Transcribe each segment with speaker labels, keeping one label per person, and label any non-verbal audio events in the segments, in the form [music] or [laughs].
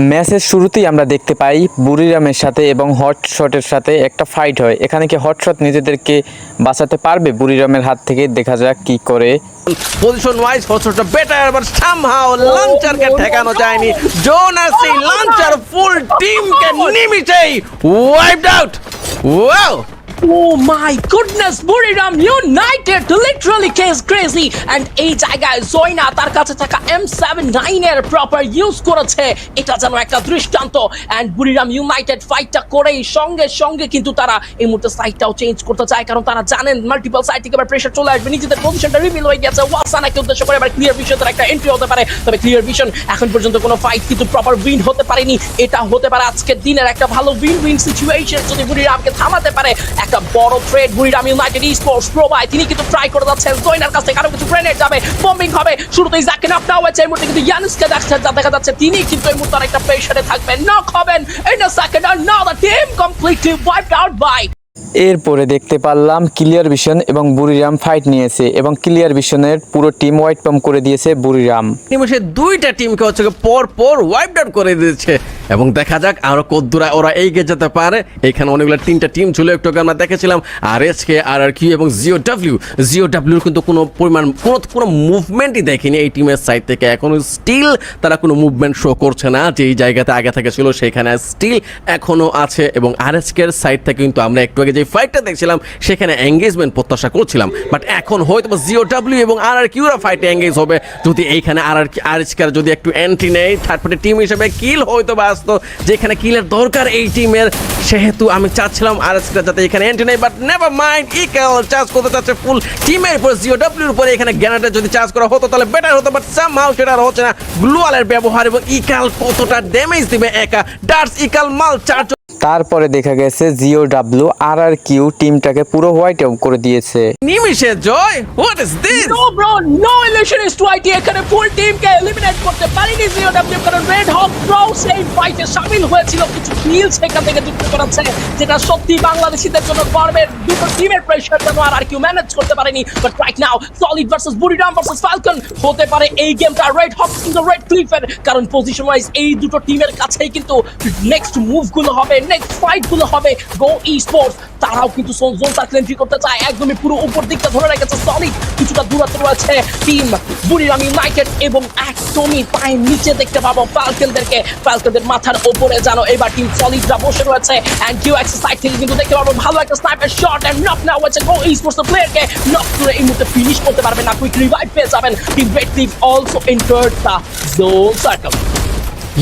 Speaker 1: ম্যাচের শুরুতেই আমরা দেখতে পাই বুড়িরামের সাথে এবং হট শটের সাথে একটা ফাইট হয়। এখানে কি হট শট নিজেদেরকে বাঁচাতে পারবে? বুড়িরামের হাত থেকে দেখা যাক কি করে।
Speaker 2: পজিশন ওয়াইজ হচ্ছে বেটার বাট সামহাও লাঞ্চারকে ঠেকানো যায়নি। জোনাস লাঞ্চার ফুল টিমকে নিমিষেই wiped out wow
Speaker 3: Oh my goodness, Buriram United literally case crazy. And এই জায়গায় জয়না তার কাছে থাকা M79 এর প্রপার ইউজ করেছে। এটা যেন একটা দৃষ্টান্ত। And বুড়িরাম ইউনাইটেড ফাইটটা করেই সঙ্গে সঙ্গে কিন্তু তারা এই মুহূর্তে সাইডটাও চেঞ্জ করতে চায়। কারণ তারা জানেন মাল্টিপল সাইড থেকে এবার প্রেশার চলে আসবে। নিজেদের পজিশনটা রিভিল হয়ে গেছে। ওয়াসানাকে উদ্দেশ্য করে এবার ক্লিয়ার ভিশনের একটা এন্ট্রি হতে পারে। তবে ক্লিয়ার ভিশন এখন পর্যন্ত কোনো ফাইট কিন্তু প্রপার উইন হতে পারেনি। এটা হতে পারে আজকের দিনের একটা ভালো উইন উইন সিচুয়েশন যদি বুড়িরামকে থামাতে পারে একটা বড় trade Buriram United sports pro ভাই। তিনি কিন্তু ট্রাই করে যাচ্ছেন। জয়নার কাছ থেকে আরও কিছু গ্রেনেড যাবে। বম্বিং হবে। শুরুতেই জাকে নক দেওয়া হয়েছে এই মুহূর্তে কিন্তু ইয়ানুসকে দেখছে যা দেখা যাচ্ছে তিনি কিন্তু এই মুহূর্তে একটা প্রেশারে থাকবেন। নক হবেন। In a second R now the team completely wiped out by
Speaker 1: এরপরে দেখতে পারলাম ক্লিয়ার ভিশন এবং বুড়িরাম ফাইট নিয়েছে এবং ক্লিয়ার ভিশনের পুরো টিম হোয়াইট পাম্প করে দিয়েছে বুড়িরাম।
Speaker 2: নিমিষে দুইটা টিমকে হচ্ছে পর পর ওয়াইপড আউট করে দিয়েছে। এবং দেখা যাক আরও কদ্দুরা ওরা এগিয়ে যেতে পারে। এখানে অনেকগুলো তিনটা টিম ছিল একটু আমরা দেখেছিলাম আর এস কে আর আর কিউ এবং জিও ডাব্লিউ জিও ডাব্লিউর কিন্তু কোনো পরিমাণ, কোনো কোনো মুভমেন্টই দেখিনি এই টিমের সাইড থেকে। এখনও স্টিল তারা কোনো মুভমেন্ট শো করছে না যে এই জায়গাতে আগে থেকে ছিল সেখানে স্টিল এখনও আছে এবং আর এস কে এর সাইড থেকে কিন্তু আমরা একটু আগে যে ফাইটটা দেখছিলাম, সেখানে এঙ্গেজমেন্ট প্রত্যাশা করছিলাম। বাট এখন হয়তো জিও ডাব্লিউ এবং আর আর কিউরা ফাইটে এঙ্গেজ হবে। যদি এইখানে আর আর আর এস কের যদি একটু এন্ট্রি নেয় থার্ড পার্টি টিম হিসেবে কিল হয়তো বা আসতো যেখানে কিলের দরকার এই টিমের সেহেতু আমি চাচ্ছিলাম আর এস যাতে এখানে এন্ট্রি নেই বাট নেভার মাইন্ড ইকেল চার্জ করতে চাচ্ছে ফুল টিমের উপর জিও ডাব্লিউর উপরে। এখানে গ্যানাটা যদি চার্জ করা হতো, তাহলে বেটার হতো বাট সাম হাউ সেটা আর হচ্ছে না। গ্লুয়ালের ব্যবহার এবং ইকাল কতটা ড্যামেজ দিবে একা। ডার্স ইকাল মাল চার্জ
Speaker 1: তারপরে দেখা গেছে Geo W R R Q টিমটাকে পুরো হোয়াইট আউট করে দিয়েছে।
Speaker 2: নিমিষে জয় what is this
Speaker 3: no bro no illusionist ওয়াইটি এখানে ফুল টিমকে এলিমিনেট করতে পারেনি জিও ডাব্লিউ। কারণ রেড হক প্রো সেই ফাইটে শামিল হয়েছিল। কিছু কিল সেখান থেকে যুক্ত করেছে যেটা সত্যি বাংলাদেশিদের জন্য গর্বের। দুটো টিমের প্রেশার যেন আর আর কেউ ম্যানেজ করতে পারেনি। But right now solid versus Buriram versus falcon হতে পারে এই গেমটা রেড হক কিন্তু রেড ক্লিফের কারণ পজিশন ওয়াইজ এই দুটো টিমের কাছেই কিন্তু নেক্সট মুভগুলো হবে। নেক্সট ফাইটগুলো হবে। গো ই স্পোর্টস তারাও কিন্তু জোন সার্কেল এন্ট্রি করতে চায়। একদমই পুরো উপর দিকটা ধরে রেখেছে সলিড কিছুটা দূরত্ব রয়েছে টিম বুড়িরাম ইউনাইটেড এবং একদমই পায়ের নিচে দেখতে পাবো ফালকনদেরকে ফালকনদের মাথার উপরে জানো এবার টিম সলিডরা বসে রয়েছে। এন্ড কিউ এক্স সাইড থেকে কিন্তু দেখতে পাবো, ভালো একটা sniper shot and knock now হয়েছে গো ই স্পোর্টস প্লেয়ারকে নক করে এই মুহূর্তে ফিনিশ করতে পারবে না। কুইক রিভাইভ পেয়ে যাবেন team red cliff also entered the zone circle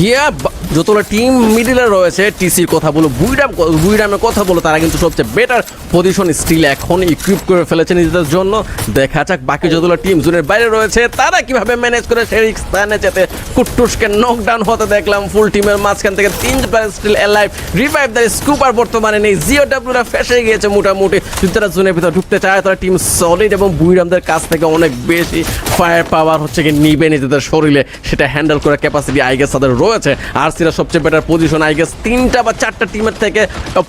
Speaker 2: yeah যতগুলো টিম মিডিলে রয়েছে টিসির কথা বলো, বুইরাম বুইরামের কথা বলো, তারা কিন্তু সবচেয়ে বেটার পজিশন স্টিল এখন ইকুইপ করে ফেলেছে নিজেদের জন্য। দেখা যাক বাকি যতগুলো টিম জোনের বাইরে রয়েছে, তারা কীভাবে ম্যানেজ করে সেই স্থানে যেতে। কুট্টুসকে নকডাউন হতে দেখলাম ফুল টিমের মাঝখান থেকে তিন player still alive revive the scooper বর্তমানে নেই। জিও ডাব্লিউরা ফেসে গিয়েছে মোটামুটি। যদি তারা জোনের ভিতরে ঢুকতে চায়, তারা টিম সলিড এবং বুইরামদের কাছ থেকে অনেক বেশি ফায়ার পাওয়ার হচ্ছে কি নিবে নিজেদের শরীরে। সেটা হ্যান্ডেল করার ক্যাপাসিটি আই গেস তাদের রয়েছে। আর সিরা সবচেয়ে বেটার পজিশন আই গেস তিনটা বা চারটা টিমের থেকে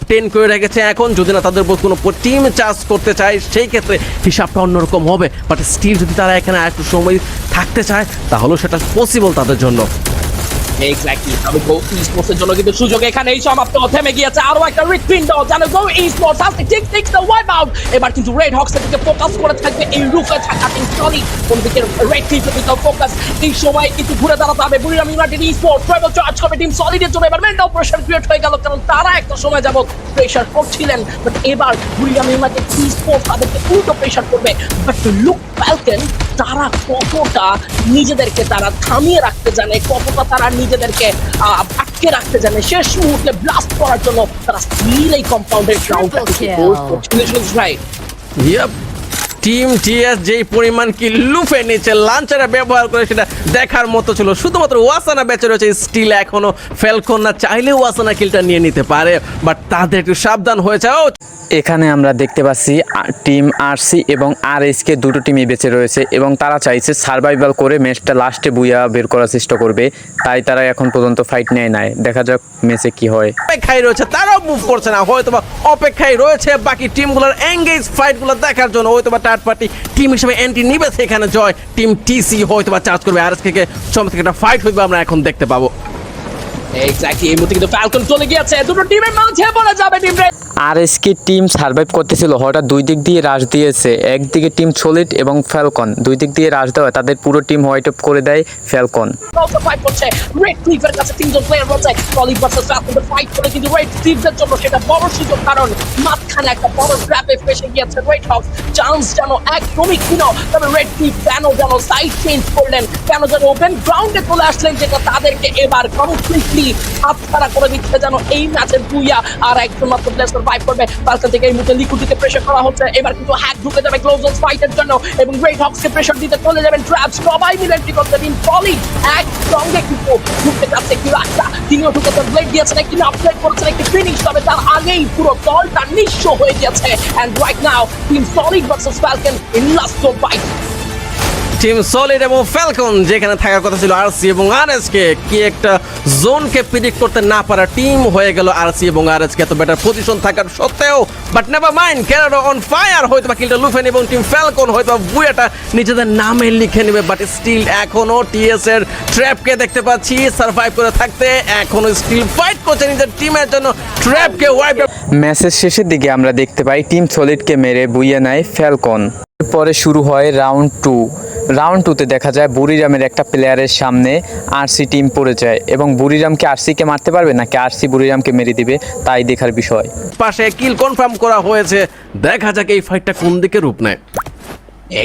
Speaker 2: টেন করে রেখেছে এখন। যদি না তাদের উপর কোনো টিম চার্জ করতে চায়, সেই ক্ষেত্রে হিসাবটা অন্যরকম হবে। বাট স্টিল যদি তারা এখানে একটু সময় থাকতে চায়, তাহলেও সেটা পসিবল তাদের জন্য।
Speaker 3: এক্স্যাক্টলি তবে গো ই স্পোর্টসের জন্য কিন্তু সুযোগ এখানেই সমাপ্ত। থেমে গিয়েছে আরও একটা হৃৎপিণ্ড জানো গো? ই স্পোর্টস ঠিক ঠিক দ্য ওয়াইপ আউট এবার কিন্তু রেড হক্স দিকে ফোকাস করে থাকবে এই রুফে থাকা টিম সরি কোনদিকে রেড টিমের দিকে ফোকাস এই সময় কিন্তু ঘুরে দাঁড়াতে হবে Buriram United sports travel charge করবে টিম সলিডের জন্য এবার মেন্টাল প্রেশার ক্রিয়েট হয়ে গেল, কারণ তারা একটা সময় যাবত প্রেশার করছিলেন। বাট এবার বুড়িরাম ইউনাইটেড ই তাদেরকে উল্টো প্রেশার করবে। বাট লুক ফ্যালকন তারা কতটা নিজেদেরকে তারা থামিয়ে রাখতে জানে, কতটা তারা নিজেদেরকে আটকে রাখতে জানে। শেষ মুহূর্তে ব্লাস্ট করার জন্য তারা স্টিল এই কম্পাউন্ডের গ্রাউন্ড ভাই?
Speaker 2: ইয়াপ টিম টিএস যেই পরিমাণ কি লুফে নিচ্ছে লাঞ্চারে ব্যবহার করে সেটা দেখার মতো ছিল। শুধুমাত্র ওয়াসানা বেঁচে রয়েছে স্টিল এখনও ফেলকন না চাইলে ওয়াসানা কিলটা নিয়ে নিতে পারে বাট তাদের একটু সাবধান হয়েছে ও
Speaker 1: এখানে আমরা দেখতে পাচ্ছি টিম আরসি এবং আর কে দুটো টিমই বেঁচে রয়েছে এবং তারা চাইছে সার্ভাইভাল করে ম্যাচটা লাস্টে বুয়া বের করার চেষ্টা করবে তাই তারা এখন পর্যন্ত ফাইট নেয় নাই। দেখা যাক ম্যাচে কি হয়।
Speaker 2: অপেক্ষায় রয়েছে তারাও মুভ করছে না হয়তো বা অপেক্ষায় রয়েছে বাকি টিমগুলোর এঙ্গেজ ফাইটগুলো দেখার জন্য হয়তো বা থার্ড পার্টি টিম হিসেবে এন্ট্রি নিবে সেখানে জয়। টিম টিসি হয়তো বা চার্জ করবে। আর এস কে চমৎকার একটা ফাইট হইবে আমরা এখন দেখতে পাবো।
Speaker 3: এক্স্যাক্টলি এই মুহূর্তে কিন্তু ফ্যালকন চলে গিয়েছে। দুটো টিমের মাঝে বলে যাবে team
Speaker 1: R S K team survive করতেছিল হঠাৎ দুই দিক দিয়ে রাশ দিয়েছে। একদিকে টিম সলিড এবং ফ্যালকন দুই দিক দিয়ে রাশ দেওয়া তাদের পুরো টিম হোয়াইট আপ করে দেয় ফ্যালকন
Speaker 3: also করছে রেড ক্লিফের কাছে তিনজন প্লেয়ার রয়েছে। সলিড ভার্সেস ফ্যালকন ফাইট করে কিন্তু রেড ক্লিফের জন্য সেটা বড় সুযোগ কারণ মাঝখানে একটা বড় ট্র্যাপে ফেসে গিয়েছে রেড হক্স চান্স যেন একদমই ছিল তবে রেড ক্লিফ কেন যেন সাইড চেঞ্জ করলেন কেন যেন ওপেন গ্রাউন্ডে চলে আসলেন যেটা তাদেরকে এবার কমপ্লিটলি হাতছাড়া করে দিচ্ছে যেন এই ম্যাচের দুইয়া আর একজন মাত্র প্লেয়ার সার্ভাইভ করবে। ফালকন থেকে এই মুহূর্তে লিকুইডকে প্রেশার করা হচ্ছে। এবার কিন্তু হ্যাক ঢুকে যাবে ক্লোজ ফাইটের জন্য এবং রেড হক্সকে প্রেশার দিতে চলে যাবেন ট্র্যাপ সবাই মিলে এন্ট্রি করতে দিন। সলিড একসঙ্গে কিন্তু ঢুকতে যাচ্ছে কি রাস্তা। তিনিও ঢুকেছেন ব্লেড দিয়েছেন একটি আপগ্রেড করেছেন একটি ফিনিশ তবে তার আগেই পুরো দলটা নিঃস্ব হয়ে গেছে and right now team solid versus falcon in last fight
Speaker 2: team solid এবং ফ্যালকন যেখানে থাকার কথা ছিল আরসি এবং আরএস কে একটা জোনকে প্রিডিক্ট করতে না পারা টিম হয়ে গেল আরসি এবং আরএস কে এত বেটার পজিশন থাকার সত্ত্বেও but never mind Canada on fire হয়তো বা কিলটা লুফেন এবং টিম ফ্যালকন হয়তো বুয়াটা নিজেদের নামে লিখে নেবে বাট স্টিল এখনও টিএস এর ট্র্যাপকে দেখতে পাচ্ছি সার্ভাইভ করে থাকতে, এখনও স্টিল ফাইট করছে নিজের টিমের জন্য ট্র্যাপকে ওয়াইপ
Speaker 1: ম্যাচের শেষের দিকে আমরা দেখতে পাই টিম সলিডকে মেরে বুইয়ে নেয় ফ্যালকন পরে শুরু হয় রাউন্ড টু রাউন্ড টুতে দেখা যায় বুড়িরামের একটা প্লেয়ারের সামনে আরসি টিম পড়ে যায়। এবং বুড়িরামকে আরসিকে মারতে পারবে নাকি আরসি বুড়িরামকে মেরে দিবে, তাই দেখার বিষয়।
Speaker 2: পাশে কিল কনফার্ম করা হয়েছে। দেখা যাক এই ফাইটটা কোন দিকে রূপ নেয়।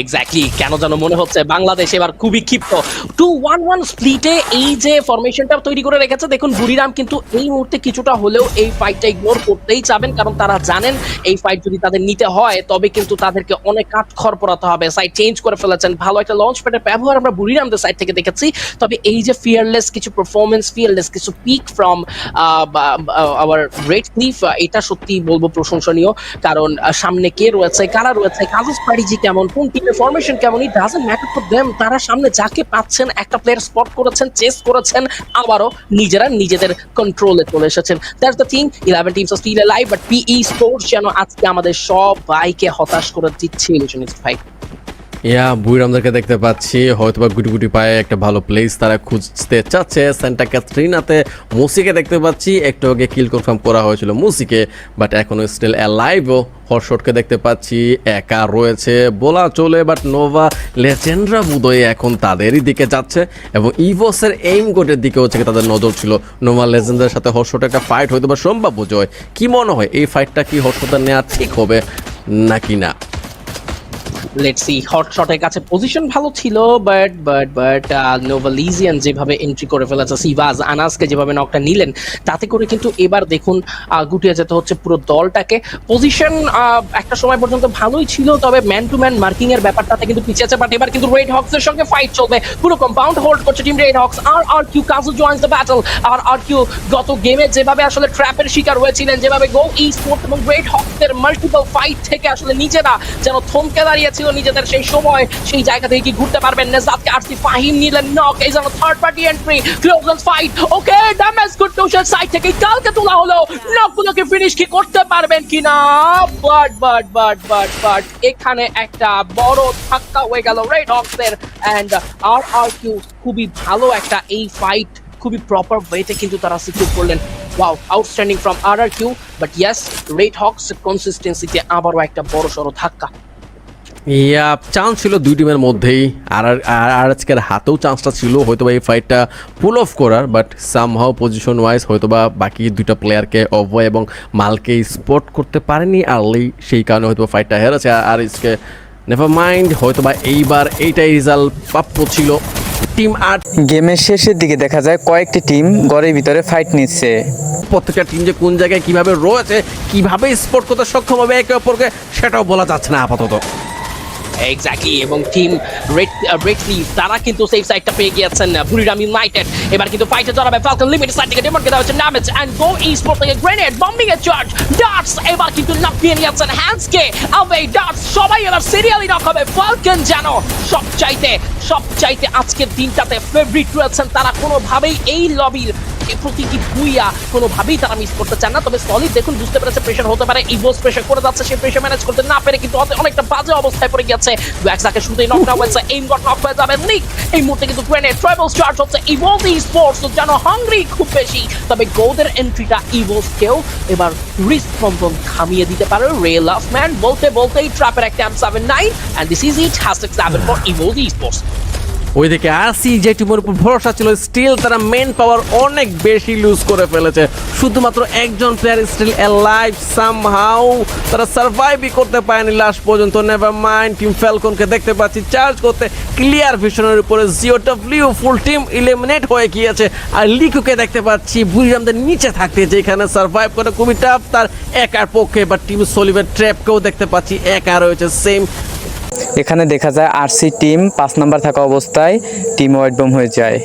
Speaker 3: এক্স্যাক্টলি কেন যেন মনে হচ্ছে বাংলাদেশ এবার খুবই ক্ষিপ্ত। টু ওয়ান ওয়ান স্প্লিটে এই যে ফরমেশনটা তৈরি করে রেখেছে, দেখুন বুড়িরাম কিন্তু এই মুহূর্তে কিছুটা হলেও এই ফাইটটা ইগনোর করতেই চাবেন, কারণ তারা জানেন এই ফাইট যদি তাদের নিতে হয়, তবে কিন্তু তাদেরকে অনেক পড়াতে হবে চেঞ্জ করে ফেলেছেন। ভালো একটা লঞ্চ প্যাডের ব্যবহার আমরা বুড়িরামদের সাইড থেকে দেখেছি। তবে এই যে ফিয়ারলেস কিছু পারফরমেন্স ফিয়ারলেস কিছু pick from our red cliff এটা সত্যি বলব প্রশংসনীয়, কারণ সামনে কে রয়েছে, কারা রয়েছে কাজস পারিজি কেমন, কোন টিমের ফরমেশন কেমন? It doesn't matter for them তারা সামনে যাকে পাচ্ছেন, একটা প্লেয়ার স্পট করেছেন চেস করেছেন, আবারও নিজেরা নিজেদের কন্ট্রোলে চলে এসেছেন। That's the thing eleven teams still live but PE sports যেন আজকে আমাদের সবাইকে বাইকে হতাশ করে দিচ্ছে ইলিশনিস্ট ভাই।
Speaker 2: ইয়া, বুইরামদেরকে দেখতে পাচ্ছি। হয়তো বা গুটি গুটি পায়ে একটা ভালো প্লেস তারা খুঁজতে চাচ্ছে। সেন্টা ক্যাথরিনাতে মুসিকে দেখতে পাচ্ছি। একটু আগে কিল কনফার্ম করা হয়েছিল মুসিকে বাট এখনও স্টিল অ্যালাইভও হর্ষটকে দেখতে পাচ্ছি, একা রয়েছে। বলা চলে বাট নোভা লেজেন্ডরা বোধহয় এখন তাদেরই দিকে যাচ্ছে এবং ইভোসের এইম গোটের দিকে হচ্ছে তাদের নজর ছিল। নোভা লেজেন্ডের সাথে হর্ষট একটা ফাইট হয়তো বা সম্ভাব্য জয়। কি মনে হয় এই ফাইটটা কি হর্ষদের নেওয়া ঠিক হবে নাকি না?
Speaker 3: লেটস সি হট শটের কাছে পজিশন ভালো ছিল বাট বাট বাট নোভালিজিয়ান যেভাবে এন্ট্রি করে ফেলেছে সিভাজ আনাসকে যেভাবে নকটা নিলেন, তাতে করে কিন্তু এবার দেখুন গুটিয়ে যেতে হচ্ছে পুরো দলটাকে। পজিশন একটা সময় পর্যন্ত ভালোই ছিল, তবে ম্যান টু ম্যান মার্কিং এর ব্যাপারটাতে কিন্তু পিছিয়েছে বাট এবার কিন্তু রেড হক্স এর সঙ্গে ফাইট চলবে। পুরো কম্পাউন্ড হোল্ড করছে team red hawks R R Q Kazu joins the battle R R Q গত গেমে যেভাবে আসলে ট্র্যাপের শিকার হয়েছিলেন, যেভাবে গো ই স্পোর্টস এবং গ্রেট হক্সের মাল্টিপল ফাইট থেকে আসলে নিজেরা যেন থমকে দাঁড়িয়েছিল নিজেদের সেই সময়, সেই জায়গা থেকে কি ঘুরতে পারবেন? নেজাদকে আরসি ফাহিম নিলেন নক এই যেন third party entry close fight okay damage good টোশাল side থেকে কালকে তোলা হলো। নকগুলোকে ফিনিশ কি করতে পারবেন কিনা? But but but but but এখানে একটা বড় ধাক্কা হয়ে গেল রেড হক্সের এন্ড আর আর কিউ খুবই ভালো একটা এই ফাইট খুবই প্রপার ওয়েতে কিন্তু তারা সিকিউর করলেন। Wow outstanding from R R Q but yes red hawks কনসিস্টেন্সিতে আবারও একটা বড় সড়ো ধাক্কা।
Speaker 2: ইয়া চান্স ছিল দুই টিমের মধ্যেই। আর আর আর আজকের হাতেও চান্সটা ছিল হয়তো বা এই ফাইটটা পুল অফ করার বাট সামহাও পজিশন ওয়াইজ হয়তো বা বাকি দুইটা প্লেয়ারকে অভয় এবং মালকে স্পট করতে পারেনি আর্লি সেই কারণে হয়তো ফাইটটা হেরেছে। আর আজকে নেভার মাইন্ড হয়তো বা এইবার এইটাই রেজাল্ট প্রাপ্য ছিল। টিম আর্ট
Speaker 1: গেমের শেষের দিকে দেখা যায় কয়েকটি টিম ঘরের ভিতরে ফাইট নিচ্ছে।
Speaker 2: প্রত্যেকটা টিম যে কোন জায়গায় কীভাবে রয়েছে কীভাবে স্পট করতে সক্ষম হবে একে অপরকে সেটাও বলা যাচ্ছে না আপাতত।
Speaker 3: এক্স্যাক্টলি এবং টিম রেড রেড লিভ তারা কিন্তু সেফ সাইডটা পেয়ে গিয়েছেন বুড়িরাম ইউনাইটেড এবার কিন্তু ফাইটে জড়াবে ফ্যালকন লিমিটেড সাইড থেকে ডেমনকে দেওয়া হচ্ছে damage and go E sport থেকে গ্রেনেড বম্বিং এর চার্জ ডার্টস এবার কিন্তু লাফিয়ে নিয়েছেন হ্যান্ডসকে আবে ডার্টস সবাই এবার সিরিয়ালি নক হবে। ফ্যালকন যেন সব চাইতে সব চাইতে আজকের দিনটাতে ফেভারিট রয়েছেন তারা। কোনোভাবেই এই লবির প্রতিটি ভুইয়া, কোনোভাবেই তারা মিস করতে চান না। তবে সলিড দেখুন, বুঝতে পেরেছে প্রেশার হতে পারে। ইভোস প্রেশার করে যাচ্ছে, সেই প্রেশার ম্যানেজ করতে না পেরে কিন্তু অনেকটা বাজে অবস্থায় পড়ে গেছে ওয়াক্সাকে শুধুই নক ডাউন হয়েছে এইম গট নক হয়ে যাবে। নিক এই মুহূর্তে কিন্তু গ্রেনেড ট্রাভেল চার্জ হচ্ছে। ইভোলভ স্পোর্টস যেন হাংরি খুব বেশি। তবে গোদের এন্ট্রিটা ইভোলভকেও এবার রিস্পন্সন থামিয়ে দিতে পারে রে লাভ ম্যান বলতে, বলতেই ট্র্যাপের একটা M seven nine and this is it hashtag seven for evolve sports
Speaker 2: ওইদিকে আসি যে টিমের উপর ভরসা ছিল স্টিল তারা মেন পাওয়ার অনেক বেশি লুজ করে ফেলেছে। শুধুমাত্র একজন প্লেয়ার স্টিল লাইফ সামহাউ তারা সার্ভাইভই করতে পারেনি লাস্ট পর্যন্ত। নেভার মাইন্ড টিম ফ্যালকনকে দেখতে পাচ্ছি চার্জ করতে ক্লিয়ার ভিশনের উপরে। G O W full team eliminate হয়ে গিয়েছে। আর লিকুকে দেখতে পাচ্ছি বুড়িরামদের নিচে থাকতে যেখানে সার্ভাইভ করে। খুবই টাফ তার একার পক্ষে বা টিম সলিভের ট্র্যাপকেও দেখতে পাচ্ছি, একা রয়েছে। সেম
Speaker 1: এখানে দেখা যায় আরসি টিম পাঁচ নাম্বার থাকা অবস্থায় টিম ওয়াইড বোম হয়ে যায়।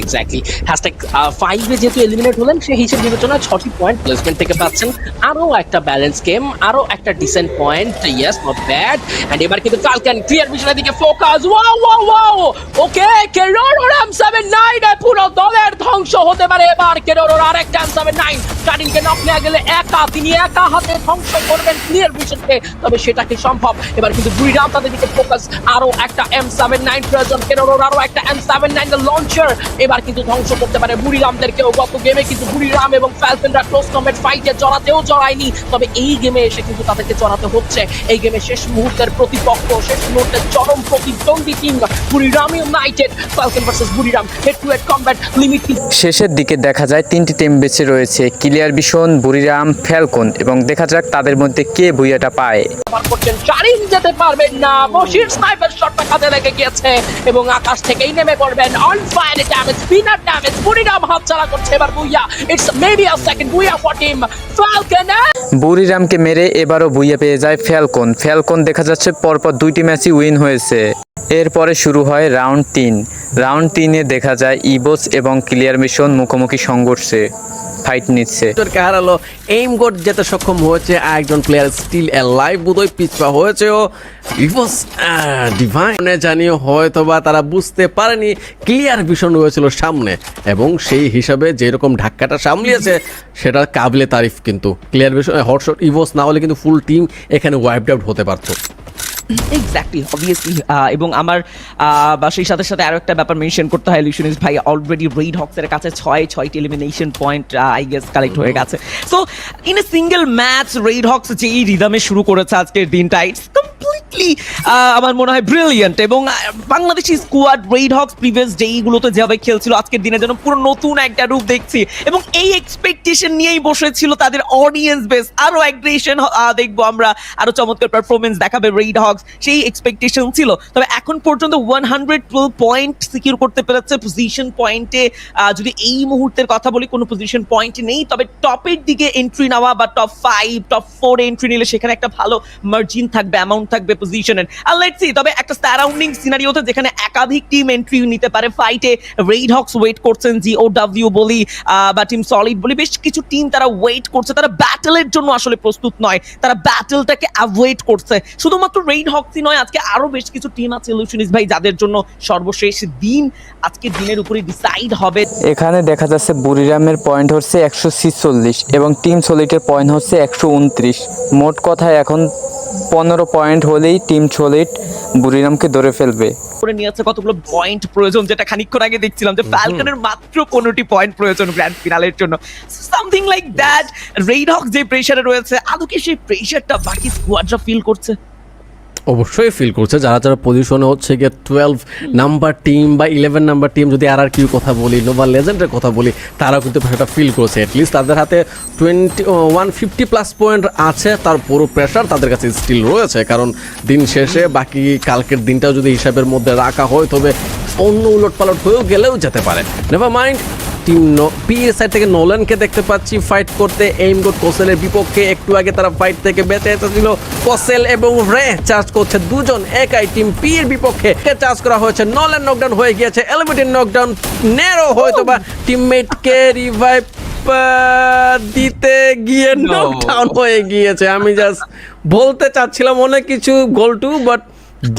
Speaker 3: এক্স্যাক্টলি হ্যাশট্যাগ ফাইভে যেহেতু এলিমিনেট হলেন, সেই হিসেব বিবেচনায় ছটি পয়েন্ট প্লেসমেন্ট থেকে পাচ্ছেন। আরও একটা ব্যালেন্স গেম আরও একটা decent point yes not bad and এবার কিন্তু কালকান ক্লিয়ার ভিশনের দিকে focus wow wow wow okay কেরোর M seven nine পুরো দলের ধ্বংস হতে পারে। এবার কেরোর আরেকটা এম সেভেন নাইন কাটিনকে নক নেওয়া গেলে একা, তিনি একা হাতে ধ্বংস করবেন ক্লিয়ার ভিশনকে তবে সেটা কি সম্ভব? এবার কিন্তু বুড়িরাম তাদের দিকে ফোকাস আরও একটা এম সেভেন নাইন প্রয়োজন। কেরোর আরও একটা এম সেভেন নাইন লঞ্চার এবার কিন্তু ধ্বংস করতে পারে বুড়িরামদেরকেও গত গেমে কিন্তু বুড়িরাম এবং ফ্যালকনরা ক্লোজ কম্বেট ফাইটে জড়াতেও জড়ায়নি। তবে এই গেমে এসে কিন্তু তাদেরকে জড়াতে হচ্ছে। এই গেমে শেষ মুহূর্তের প্রতিপক্ষ শেষ মুহূর্তের চরম প্রতিদ্বন্দ্বী team Buriram united falcon versus Buriram head to head combat limit
Speaker 1: শেষের দিকে দেখা যায় তিনটি টিম বেঁচে রয়েছে ক্লিয়ার ভিশন বুড়িরাম ফ্যালকন এবং দেখা যাক তাদের মধ্যে কে ভুইয়াটা পায়।
Speaker 3: করছেন চারিন যেতে পারবেন না। বসির স্নাইপার শটটা কাজে লেগে গিয়েছে এবং আকাশ থেকেই নেমে পড়বেন। On fire damage spinner damage Buriram হাত চালা করছে এবার booyah. It's maybe a second booyah for team falcon
Speaker 1: বুড়িরামকে মেরে এবারও ভুইয়া পেয়ে যায় ফ্যালকন ফ্যালকন দেখা যাচ্ছে পরপর দুইটি ম্যাচই উইন হয়েছে। এরপরে শুরু হয় রাউন্ড তিন। রাউন্ড তিনে দেখা যায় ইবোস এবং ক্লিয়ার মিশন মুখোমুখি সংঘর্ষে ফাইট নিচ্ছে।
Speaker 2: কে হারালো এইম গোট যেতে সক্ষম হয়েছে একজন প্লেয়ার স্টিল লাইভ বোধহয় পিছপা হয়েছে ও ইভোস ডিভাইন জানিয়ে হয়তো বা তারা বুঝতে পারেনি, ক্লিয়ার ভীষণ রয়েছিল সামনে। এবং সেই হিসাবে যেরকম ধাক্কাটা সামলিয়েছে সেটা কাবলে তারিফ কিন্তু। ক্লিয়ার ভীষণ হটশট ইভোস না হলে কিন্তু ফুল টিম এখানে ওয়াইপ আউট হতে পারতো।
Speaker 4: এক্স্যাক্টলি অবভিয়াসলি এবং আমার সেই সাথে সাথে আরও একটা ব্যাপার মেনশন করতে হয় লিশনিস ভাই অলরেডি রেড হক্সের কাছে ছয়, ছয়টি elimination point I guess collect হয়ে গেছে। So in a single match red hawks যেই রিদমে শুরু করেছে আজকের দিনটা ইটস কমপ্লিটলি আমার মনে হয় ব্রিলিয়ান্ট এবং Bangladeshi squad red hawks previous ডেইগুলোতে যেভাবে খেলছিল আজকের দিনে, যেন পুরো নতুন একটা রূপ দেখছি এবং এই এক্সপেকটেশন নিয়েই বসেছিল তাদের অডিয়েন্স বেস আরও অ্যাগ্রেশন দেখব আমরা, আরও চমৎকার পারফরমেন্স দেখাবে রেড হক্স সেই এক্সপেকটেশন ছিল। তবে এখন পর্যন্ত one hundred twelve point secure করতে পেরেছে পজিশন পয়েন্টে যদি এই মুহূর্তের কথা বলি, কোনো পজিশন পয়েন্ট নেই। তবে টপের দিকে এন্ট্রি নেওয়া বা top five top four entry নিলে সেখানে একটা ভালো মার্জিন থাকবে অ্যামাউন্ট থাকবে পজিশনের আর লেটস সি তবে একটা সারাউন্ডিং সিনারিওতে যেখানে একাধিক টিম এন্ট্রি নিতে পারে ফাইটে রেড হক্স ওয়েট করছেন জি ও ডাব্লিউ বলি বা টিম সলিড বলি, বেশ কিছু টিম তারা ওয়েট করছে। তারা ব্যাটেলের জন্য আসলে প্রস্তুত নয়। তারা ব্যাটেলটাকে অ্যাভয়েড করছে। শুধুমাত্র রেড হক্সই নয় আজকে আরও বেশ কিছু টিম আছে লুশনিস ভাই যাদের জন্য সর্বশেষ দিন আজকে দিনের উপরে ডিসাইড হবে।
Speaker 1: এখানে দেখা যাচ্ছে বুড়িরামের পয়েন্ট হচ্ছে একশো ছিচল্লিশ এবং টিম সলিটের পয়েন্ট হচ্ছে একশো উনত্রিশ। মোট কথা এখন পনেরো পয়েন্ট হলেই টিম সলিট বুড়িরামকে ধরে ফেলবে।
Speaker 4: করে নিয়ে নিয়েছে কতগুলো পয়েন্ট প্রয়োজন যেটা খানিকক্ষণ আগে দেখছিলাম যে ফ্যালকনের মাত্র পনেরোটি পয়েন্ট প্রয়োজন গ্র্যান্ড ফিনালের জন্য। Something like that red hawk যে প্রেশারে রয়েছে আদৌ কি সেই প্রেশারটা বাকি স্কোয়াডরা ফিল করছে?
Speaker 2: অবশ্যই ফিল করছে। যারা যারা পজিশনে হচ্ছে গিয়ে টুয়েলভ নাম্বার টিম বা ইলেভেন নাম্বার টিম যদি আর আর কিউ কথা বলি নোভা লেজেন্ডের কথা বলি তারা কিন্তু সেটা ফিল করছে। অ্যাটলিস্ট তাদের হাতে twenty one fifty plus point আছে। তার পুরো প্রেশার তাদের কাছে স্টিল রয়েছে। কারণ দিন শেষে বাকি কালকের দিনটাও যদি হিসাবের মধ্যে রাখা হয়, তবে অন্য উলট পালট হয়েও গেলেও যেতে পারে। Never mind team P side থেকে নোলানকে দেখতে পাচ্ছি ফাইট করতে। এইম গোট কোসেলের বিপক্ষে একটু আগে তারা ফাইট থেকে বেঁচে এসেছিল। কোসেল এবং রে চার্জ করছে দুজন একাই টিম পি এর বিপক্ষে চার্জ করা হয়েছে? নলেন নকডাউন হয়ে গিয়েছে। এলিভেটেড নকডাউন নেরো হয়তো বা টিমমেটকে রিভাইভ দিতে গিয়ে নকডাউন হয়ে গিয়েছে। আমি জাস্ট বলতে চাচ্ছিলাম অনেক কিছু গোল টু বাট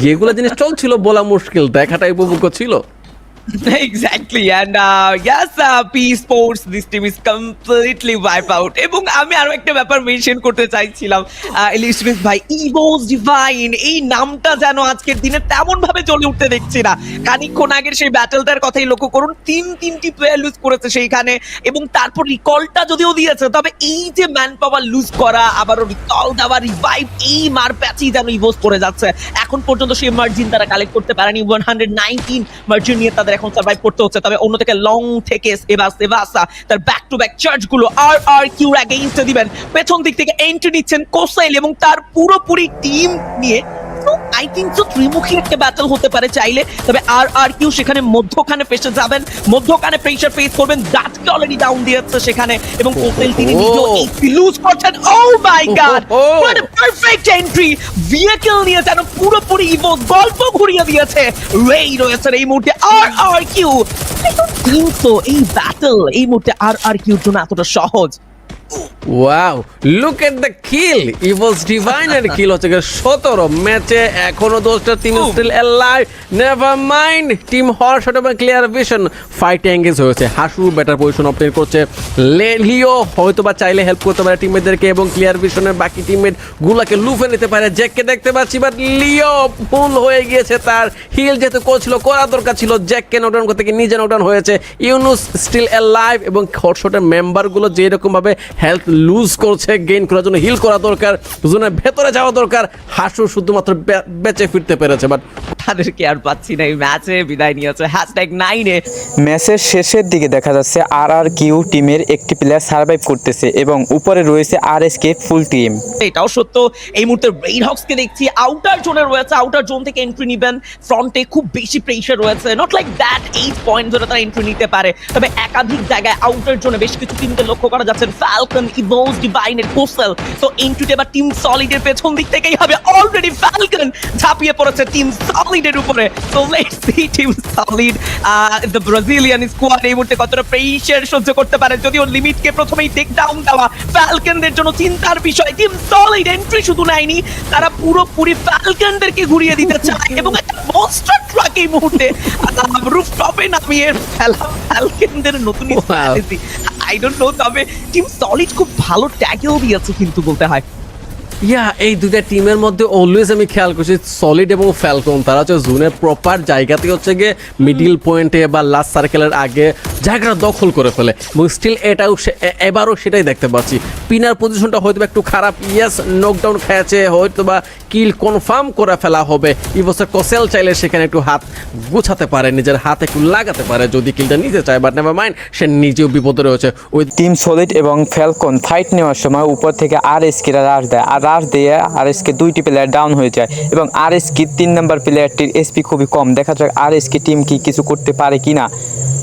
Speaker 2: যেগুলো জিনিস চলছিল বলা মুশকিল। দেখাটাই উপভোগ্য ছিল। [laughs]
Speaker 4: exactly and uh, yes uh, P Sports this team is completely এবং আমি আরও একটা ব্যাপার মেনশন করতে চাইছিলাম ইলিস্ট্রিস ভাই ইভোস ডিভাইন এই নামটা যেন আজকের দিনে তেমন ভাবে জ্বলে উঠতে দেখছি না। খানিকক্ষণ আগের সেই ব্যাটলটার কথাই লক্ষ্য করুন তিন তিনটি প্লেয়ার লুজ করেছে সেইখানে এবং তারপর রিকলটা যদিও দিয়েছে তবে এই যে ম্যান পাওয়ার লুজ করা আবারও রিকল দেওয়া রিভাইভ এই মার প্যাচই যেন ইভোস করে যাচ্ছে। এখন পর্যন্ত সেই মার্জিন তারা কালেক্ট করতে পারেনি ওয়ান হান্ড্রেড নাইনটিন মার্জিন নিয়ে তাদের এখন সার্ভাইভ করতে হচ্ছে। তবে অন্য থেকে লং থেকে এবার সেভাসা তার ব্যাক টু ব্যাক চার্জগুলো আর আর কিউ এগেইনস্টে দিবেন। পেছন দিক থেকে এন্ট্রি নিচ্ছেন কোসাইল এবং তার পুরোপুরি টিম নিয়ে আই থিঙ্ক তো ত্রিমুখী একটা ব্যাটল হতে পারে চাইলে। তবে আর আর কিউ সেখানে মধ্যখানে ফেসে যাবেন। মধ্যখানে প্রেসার ফেস করবেন। দাঁতকে অলরেডি ডাউন দিয়েছে সেখানে। এবং কোসেল তিনি
Speaker 2: Oh.
Speaker 4: লুজ করছেন? ও my god
Speaker 2: Oh, oh.
Speaker 4: What a perfect entry vehicle নিয়ে যেন পুরোপুরি ইভো গল্প ঘুরিয়ে দিয়েছে। রেই রয়েছে এই মুহূর্তে আর আর কিউ কিন্তু এই ব্যাটল এই মুহূর্তে আর আর কিউর জন্য এতটা সহজ।
Speaker 2: Wow look at the kill Evos ডিভাইনের kill হচ্ছে সতেরো ম্যাচে এখনও দোষটা team still alive never mind team এবং ক্লিয়ার ভিশন ফাইট এঙ্গেজ হয়েছে হাসু পজিশন অবটেন করছে। লিও হয়তো বা চাইলে হেল্প করতে পারে টিমমেটদেরকে এবং ক্লিয়ার ভিশনের বাকি টিমমেট গুলাকে লুফে নিতে পারে জ্যাককে দেখতে পাচ্ছি বাট লিও ফুল হয়ে গিয়েছে তার। হিল যেহেতু করছিল করা দরকার ছিল জ্যাককে নকডাউন করতে গিয়ে নিজে নকডাউন হয়েছে। ইউনুস স্টিল লাইভ এবং হটশটের মেম্বারগুলো যেরকম ভাবে হেলথ লুজ করছে গেইন করার জন্য হিল করা দরকার জোনের ভেতরে যাওয়া দরকার। হাসু শুধুমাত্র বেঁচে ফিরতে পেরেছে বাট
Speaker 4: তাদেরকে আর পাচ্ছি না এই ম্যাচে বিদায় নিয়েছে। হ্যাশট্যাগ নাইনে
Speaker 1: ম্যাচের শেষের দিকে দেখা যাচ্ছে আর আর কিউ টিমের একটি প্লেয়ার সার্ভাইভ করতেছে এবং উপরে রয়েছে আর এস কে ফুল টিম
Speaker 4: এটাও সত্য। এই মুহূর্তে রেইড হক্সকে দেখছি আউটার জোনে রয়েছে। আউটার জোন থেকে এন্ট্রি নিবেন। ফ্রন্টে খুব বেশি প্রেশার রয়েছে। Not like that eight point ধরে তারা এন্ট্রি নিতে পারে। তবে একাধিক জায়গায় আউটার জোনে বেশ কিছু টিমকে লক্ষ্য করা যাচ্ছে। ফ্যালকন ইভোস ডিভাইনের কোসেল তো এন্ট্রিতে বা টিম সলিডের পেছন দিক থেকেই হবে অলরেডি ফ্যালকন ঝাঁপিয়ে পড়েছে টিম সলিডের উপরে। So let's see team solid the Brazilian squad এই মুহূর্তে কতটা প্রেশার সহ্য করতে পারে। যদিও লিমিটকে প্রথমেই টেক ডাউন দেওয়া ফ্যালকনদের জন্য চিন্তার বিষয়। টিম সলিড এন্ট্রি শুধু নেয়নি তারা পুরোপুরি ফ্যালকনদেরকে ঘুরিয়ে দিতে চায় [laughs] এবং একটা মনস্টার ট্রাক এই মুহূর্তে রুফটপে নামিয়ে ফেলা ফ্যালকনদের নতুন আই ডোন্ট নো তবে টিম সলিড খুব ভালো ট্যাগেও দিয়েছে কিন্তু বলতে হয়।
Speaker 2: ইয়া, এই দুইটা টিমের মধ্যে অলওয়েজ আমি খেয়াল করছি সলিড এবং ফ্যালকন তারা হচ্ছে জোনের প্রপার জায়গাতে হচ্ছে গিয়ে মিডিল পয়েন্টে বা লাস্ট সার্কেলের আগে জায়গাটা দখল করে ফেলে। এবং স্টিল এটাও এবারও সেটাই দেখতে পাচ্ছি। পিনার পজিশনটা হয়তো একটু খারাপ। ইয়েস নকডাউন খেয়েছে হয়তো বা কিল কনফার্ম করে ফেলা হবে। ইবছর কসেল চাইলে সেখানে একটু হাত গুছাতে পারে, নিজের হাত একটু লাগাতে পারে যদি কিলটা নিতে চায়। বাট নেভার মাইন্ড সে নিজেও বিপদে রয়েছে। ওই
Speaker 1: টিম সলিড এবং ফ্যালকন ফাইট নেওয়ার সময় উপর থেকে আর এস কে রাশ দেয়। আর রাশ দিয়ে আর এস কে দুইটি প্লেয়ার ডাউন হয়ে যায় এবং আর এস কি তিন নম্বর প্লেয়ারটির এসপি খুবই কম। দেখা যাক আর এস কে টিম কি কিছু করতে পারে কিনা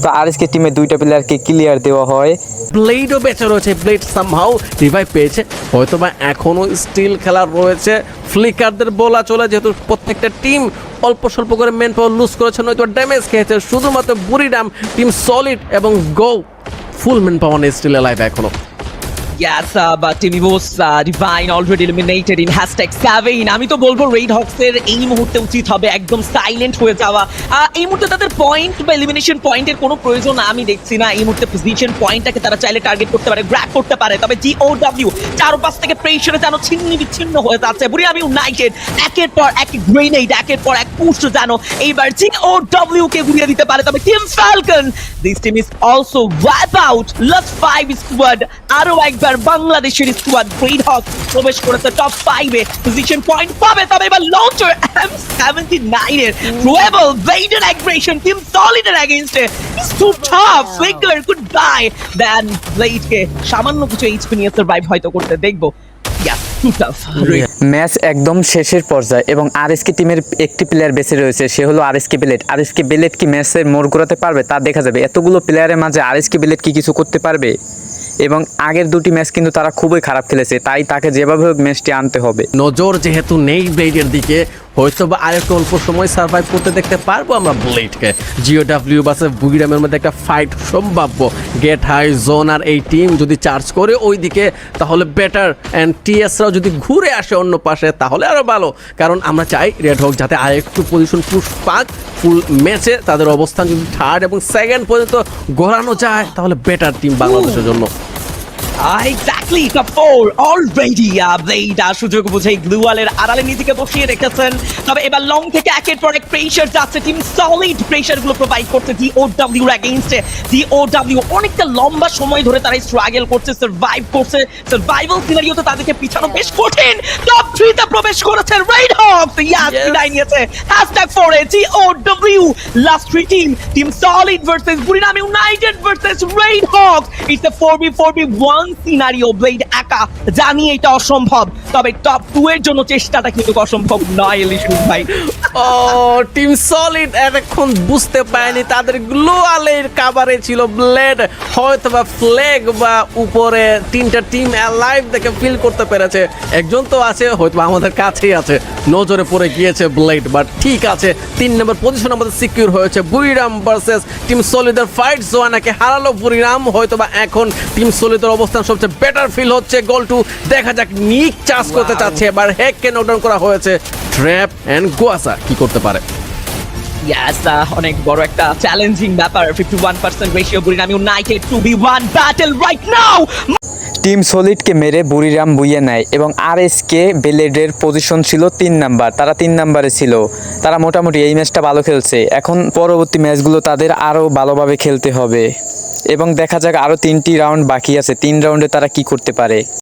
Speaker 1: তো আর এস কে টিমের দুইটা প্লেয়ারকে ক্লিয়ার দেওয়া হয়।
Speaker 2: ব্লেডও বেঁচে রয়েছে। ব্লেড সামহাও রিভাইভ পেয়েছে। হয়তো বা এখনও স্টিল খেলার রয়েছে। ফ্লিকারদের বলা চলে, যেহেতু প্রত্যেকটা টিম অল্প স্বল্প করে মেন পাওয়ার লুজ করেছে, নয়তো ড্যামেজ খেয়েছে। শুধুমাত্র বুড়িডাম টিম সলিড এবং go full men power still live এখনও
Speaker 4: Yes, uh, but Timivos uh, Divine already eliminated in hashtag Savane. আমি তো বলব রেড হক্সের এই মুহূর্তে উচিত হবে একদম সাইলেন্ট হয়ে যাওয়া। এই মুহূর্তে তাদের পয়েন্ট বা এলিমিনেশন পয়েন্টের কোনো প্রয়োজন আমি দেখছি না। এই মুহূর্তে পজিশন পয়েন্টটাকে তারা চাইলে টার্গেট করতে পারে গ্র্যাপ করতে পারে। তবে জি ও ডাব্লিউ চারপাশ থেকে প্রেশারে যেন ছিন্ন বিচ্ছিন্ন হয়ে যাচ্ছে। বুড়ি আমি ইউনাইটেড একের পর এক গ্রেনেড একের পর এক পুষ্ট যেন এইবার জি ও ডাব্লিউ কে ঘুরিয়ে দিতে পারে। তবে team falcon this team is also wipe out last five squad আরও একবার বাংলাদেশের স্কোয়াড গ্রেট হক প্রবেশ করেছে টপ ফাইভে পজিশন পয়েন্ট পাবে তবে এবার লঞ্চার এম সেভেন্টি নাইনের রুয়েবল ভেইডেন অ্যাগ্রেশন টিম সলিডের অ্যাগেনস্টে too tough figure goodbye then ব্লেডকে সামান্য কিছু এইচপি নিয়ে সার্ভাইভ হয়তো করতে দেখব।
Speaker 1: ম্যাচ একদম শেষের পর্যায়ে এবং আর এস কে টিমের একটি প্লেয়ার বেঁচে রয়েছে, সে হলো আর এস কে বিলেট আর এস কে বিলেট কি ম্যাচের মোড় ঘোরাতে পারবে তা দেখা যাবে। এতগুলো প্লেয়ারের মাঝে আর এস কে বিলেট কি কিছু করতে পারবে? এবং আগের দুটি ম্যাচ কিন্তু তারা খুবই খারাপ খেলেছে, তাই তাকে যেভাবে হোক ম্যাচটি আনতে হবে।
Speaker 2: নজর যেহেতু নেই ব্লেডের দিকে হয়তো বা আরেকটু অল্প সময় সার্ভাইভ করতে দেখতে পারব আমরা ব্লেডকে জিও ডাব্লিউ বাসে বুগিরামের মধ্যে একটা ফাইট সম্ভাব্য। গেট হাই জোন আর এই টিম যদি চার্জ করে ওইদিকে, তাহলে বেটার অ্যান্ড টিএসরাও যদি ঘুরে আসে অন্য পাশে, তাহলে আরও ভালো। কারণ আমরা চাই রেড হোক যাতে আরেকটু পজিশন পুশ পাক ফুল ম্যাচে তাদের অবস্থান যদি থার্ড এবং সেকেন্ড পর্যন্ত গড়ানো যায়, তাহলে বেটার টিম বাংলাদেশের জন্য।
Speaker 4: Exactly top four already blade সুযোগ বুঝে গ্লুয়ালের আড়ালে নিজেকে বসিয়ে রেখেছেন। তবে এবার লং থেকে একের পর এক প্রেশার যাচ্ছে। টিম সলিড প্রেশারগুলো প্রোভাইড করছে ডি ও ডাব্লিউ এগেইনস্টে ডি ও ডাব্লিউ অনেকটা লম্বা সময় ধরে তারা স্ট্রাগল করছে সার্ভাইভ করছে। সার্ভাইভাল সিনারিওতে তাদেরকে পিছানো বেশ কঠিন। টপ থ্রিতে প্রবেশ করেছে রেড হকস ইয়াস. বিদায় নিয়েছে। Hashtag for A G O W last three team team solid versus Buriram united versus red hawks it's a 4v 4v1 scenario blade একা জানি এটা অসম্ভব, তবে টপ টু এর জন্য চেষ্টাটা কিন্তু অসম্ভব নয় এলিশন ভাই।
Speaker 2: ও টিম সলিড এতক্ষণ বুঝতে পারেনি তাদের গ্লোয়ালের কাভারে ছিল ব্লেড হয়তো বা ফ্লেগ বা উপরে তিনটা টিম লাইভ দেখে ফিল করতে পেরেছে। একজন তো আছে হয়তো আমাদের কাছেই আছে। নজরে পড়ে গিয়েছে ব্লেড বাট ঠিক আছে, তিন নম্বর পজিশন আমাদের সিকিউর হয়েছে। বুড়িরাম ভার্সেস টিম সলিডের ফাইট জোয়ানাকে হারালো বুড়িরাম হয়তো বা এখন টিম সলিডের অবস্থান সবচেয়ে বেটার ফিল হচ্ছে গোল টু দেখা যাক নিক চাষ করতে চাচ্ছে এবার হেককে নকডাউন করা হয়েছে। ট্র্যাপ এন্ড গোয়াসা কি করতে পারে?
Speaker 4: ইয়াস অনেক বড় একটা চ্যালেঞ্জিং ব্যাপার। 51% ratio Buriram united 2v1 battle right now
Speaker 1: team সলিডকে মেরে বুড়িরাম বুইয়ে নেয় এবং আর এসকে বেলেডের পজিশন ছিল তিন নাম্বার। তারা তিন নাম্বারে ছিল। তারা মোটামুটি এই ম্যাচটা ভালো খেলছে। এখন পরবর্তী ম্যাচগুলো তাদের আরও ভালোভাবে খেলতে হবে। এবং দেখা যাক আরও তিনটি রাউন্ড বাকি আছে। তিন রাউন্ডে তারা কি করতে পারে।